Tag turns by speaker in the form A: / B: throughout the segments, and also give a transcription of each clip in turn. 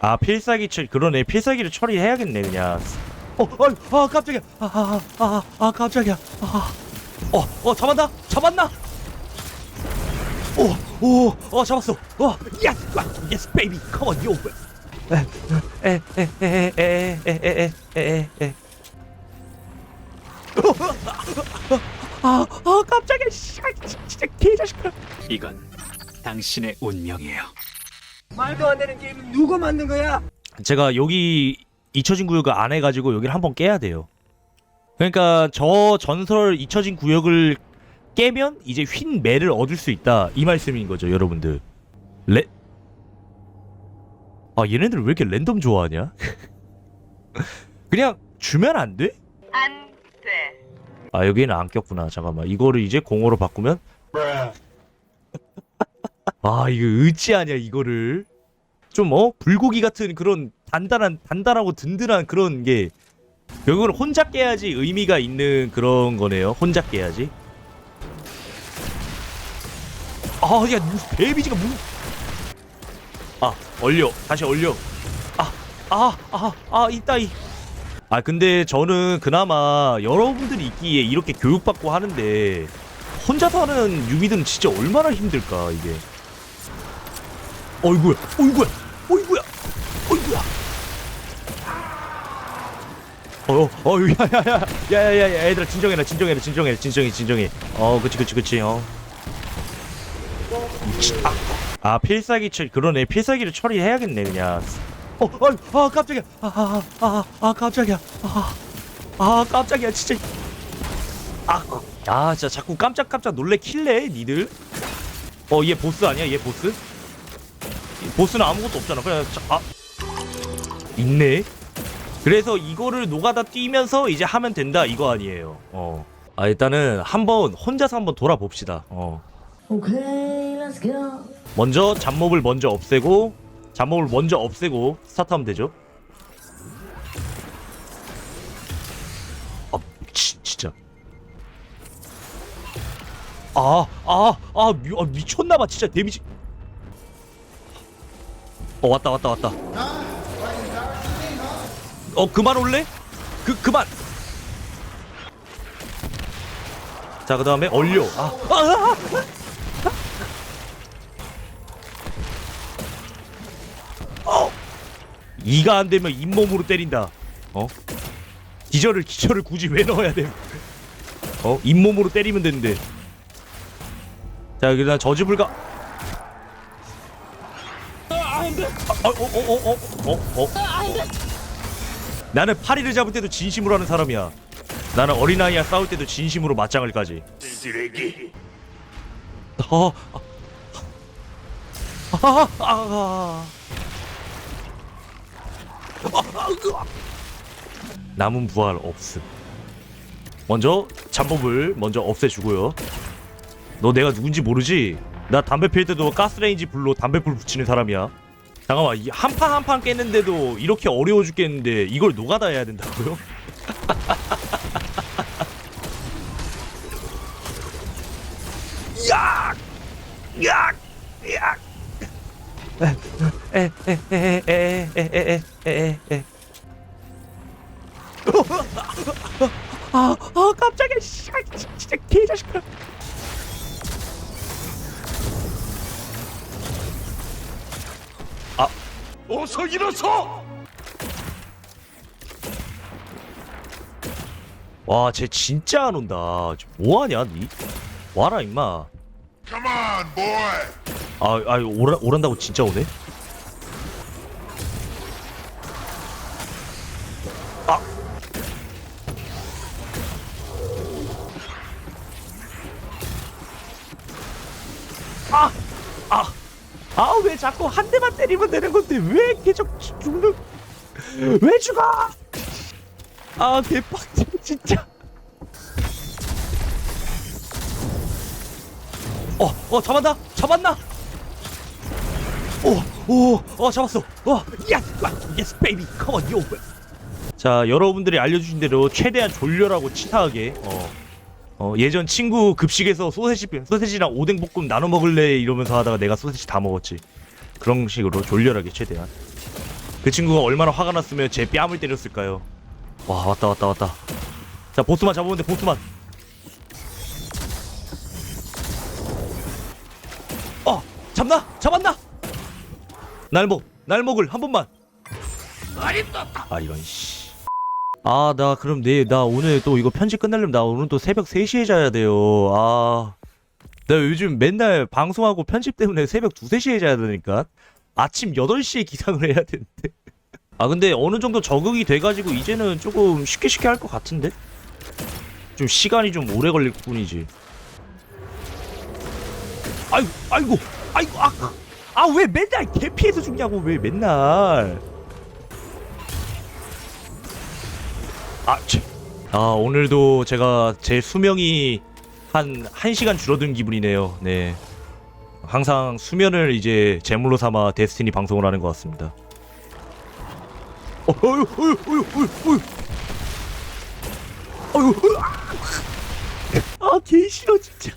A: 아 필살기 처리 그러네 필살기를 처리해야겠네 그냥 어, 어, 아 깜짝이야 아, 아, 아, 아 깜짝이야 아, 어, 어 잡았나? 잡았나? 오, 오, 어 잡았어 어, 예스, 예스 베이비 컴온 요 에에에에에에에에에 아, 아 깜짝이야 씨, 아, 진짜 개자식아
B: 이건 당신의 운명이에요.
C: 말도 안 되는 게임은 누가 만든 거야?
A: 제가 여기 잊혀진 구역을 안 해가지고 여기를 한번 깨야 돼요. 그러니까 저 전설 잊혀진 구역을 깨면 이제 휜 매를 얻을 수 있다 이 말씀인 거죠, 여러분들. 레 아 얘네들 왜 이렇게 랜덤 좋아하냐? 그냥 주면 안 돼?
D: 안 돼.
A: 아 여기는 안 꼈구나. 잠깐만 이거를 이제 공으로 바꾸면 아 이거 의지 아니야 이거를 좀 어 불고기 같은 그런 단단한 단단하고 든든한 그런 게 결국은 혼자 깨야지 의미가 있는 그런 거네요. 혼자 깨야지. 아야 무슨 데미지가 무. 아 얼려 다시 얼려. 아아 아 아 이따이. 아 근데 저는 그나마 여러분들이 있기에 이렇게 교육받고 하는데 혼자서 하는 유비들은 진짜 얼마나 힘들까 이게 어이구야 어이구야 어이구야 어이구야 어, 어, 야야 야, 야야 야, 얘들아 진정해라, 진정해라, 진정해, 진정해, 진정해. 어, 그치, 그치, 그치, 어. 치, 아, 아, 필살기 처리, 그러네, 필살기를 처리해야겠네, 그냥. 어, 아, 아, 깜짝이야, 아, 아, 아, 아, 깜짝이야, 아, 아, 깜짝이야, 진짜. 아, 아, 진짜 자꾸 깜짝깜짝 놀래 킬래, 니들. 어, 얘 보스 아니야, 얘 보스? 보스는 아무것도 없잖아, 그냥, 자, 아, 있네. 그래서 이거를 노가다 뛰면서 이제 하면 된다 이거 아니에요. 어. 아 일단은 한번 혼자서 한번 돌아봅시다. 어.
E: Okay, let's go.
A: 먼저 잡몹을 먼저 없애고 잡몹을 먼저 없애고 스타트하면 되죠. 아 치, 진짜. 아, 아, 아, 미, 아 미쳤나봐 진짜 데미지. 어 왔다 왔다 왔다. 어 그만 올래? 그 그만. 자 그 다음에 얼려. 아, 아, 아, 아. 어. 이가 안 되면 잇몸으로 때린다. 어? 기절을 기절을 굳이 왜 넣어야 돼? 어? 잇몸으로 때리면 되는데. 자 그다음 저지불가. 아, 어, 어, 어, 어, 어, 어. 나는 파리를 잡을 때도 진심으로 하는 사람이야. 나는 어린아이와 싸울 때도 진심으로 맞짱을 까지. 어, 아, 아, 아, 아. 남은 부활 없음. 먼저 잠복을 먼저 없애주고요. 너 내가 누군지 모르지? 나 담배 필 때도 가스레인지 불로 담배불 붙이는 사람이야. 잠깐만 이한판 한판 깼는데도 이렇게 어려워 죽겠는데 이걸 노가다 해야 된다고요? 야! 야! 야! 에에에에에에에에에 아, 아 깜짝이야 씨, 아, 진짜 개자식아
B: 어서 일어서!
A: 와, 쟤 진짜 안 온다. 쟤 뭐하냐, 니? 와라, 임마.
F: Come on, boy.
A: 아, 아, 오라, 오란다고 진짜 오네? 아! 아! 아! 아, 왜 자꾸 한 대만 때리면 되는 건데, 왜 계속 죽- 죽는, 왜 죽어! 아, 개빡치, 진짜. 어, 어, 잡았나? 잡았나? 오, 오, 어, 잡았어. 어, 예스, 예스, 베이비, 컴온, 요. 자, 여러분들이 알려주신 대로 최대한 졸렬하고 치사하게, 어, 어, 예전 친구 급식에서 소세지, 소세지랑 오뎅 볶음 나눠 먹을래 이러면서 하다가 내가 소세지 다 먹었지. 그런 식으로 졸렬하게 최대한. 그 친구가 얼마나 화가 났으면 제 뺨을 때렸을까요? 와 왔다 왔다 왔다. 자 보스만 잡으면 돼 보스만. 어 잡나 잡았나? 날목 날목을 한 번만. 아 이런 씨. 아 나 그럼 내나 오늘 또 이거 편집 끝내려면 나 오늘 또 새벽 3시에 자야 돼요. 아. 나 요즘 맨날 방송하고 편집 때문에 새벽 2, 3시에 자야 되니까 아침 8시에 기상을 해야 되는데 아 근데 어느 정도 적응이 돼가지고 이제는 조금 쉽게 쉽게 할 것 같은데 좀 시간이 좀 오래 걸릴 뿐이지 아이고 아이고 아이고 아왜 맨날 개피해서 죽냐고 왜 맨날 아, 치. 아 오늘도 제가 제 수명이 한 1시간 줄어든 기분이네요. 네. 항상 수면을 이제 제물로 삼아 데스티니 방송을 하는 것 같습니다. 어, 아, 개 싫어 진짜.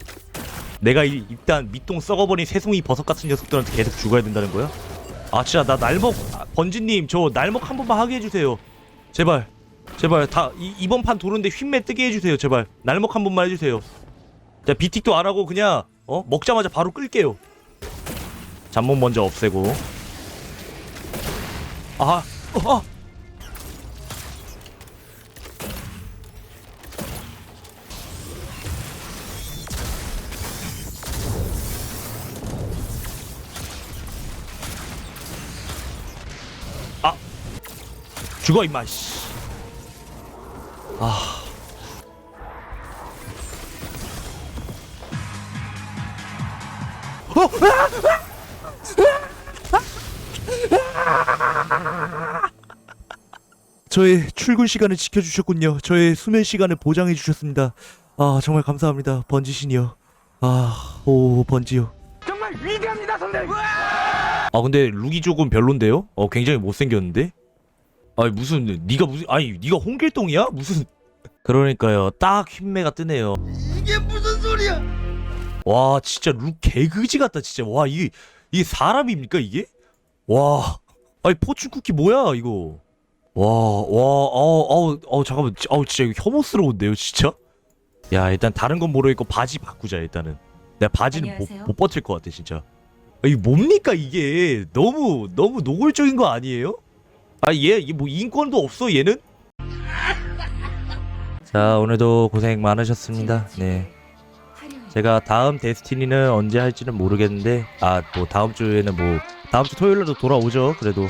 A: 내가 이, 일단 밑동 썩어버린 새송이 버섯 같은 녀석들한테 계속 죽어야 된다는 거야? 아 진짜 나 날먹 아, 번지님 저 날먹 한 번만 하게 해주세요. 제발. 제발 다 이, 이번 판 도는데 휜매 뜨게 해주세요 제발. 날먹 한 번만 해주세요. 자 비틱도 안 하고 그냥 어? 먹자마자 바로 끌게요. 잠못 먼저 없애고. 아 어, 어. 아. 죽어 임마 씨. 아. 어! 저의 출근 시간을 지켜주셨군요. 저의 수면 시간을 보장해 주셨습니다. 아 정말 감사합니다, 번지 신이요. 아, 오 번지요.
C: 정말 위대합니다 선생님
A: 아 근데 룩이 조금 별론데요? 어 굉장히 못생겼는데? 아니 무슨 네가 무슨 아니 네가 홍길동이야? 무슨 그러니까요 딱 휜매가 뜨네요 이게 무슨 소리야 와 진짜 룩 개그지 같다 진짜 와 이게 이게 사람입니까 이게? 와 아니 포춘 쿠키 뭐야 이거 와 와 아우 아우 아우 잠깐만 아우 진짜 이거 혐오스러운데요 진짜? 야 일단 다른 건 모르겠고 바지 바꾸자 일단은 내가 바지는 못,
G: 안녕하세요.
A: 못 버틸 것 같아 진짜 아, 이게 뭡니까 이게 너무 너무 노골적인 거 아니에요? 아얘뭐 인권도 없어 얘는? 자 오늘도 고생 많으셨습니다. 네 제가 다음 데스티니는 언제 할지는 모르겠는데 아 뭐 다음 주에는 뭐 다음 주 토요일에도 돌아오죠. 그래도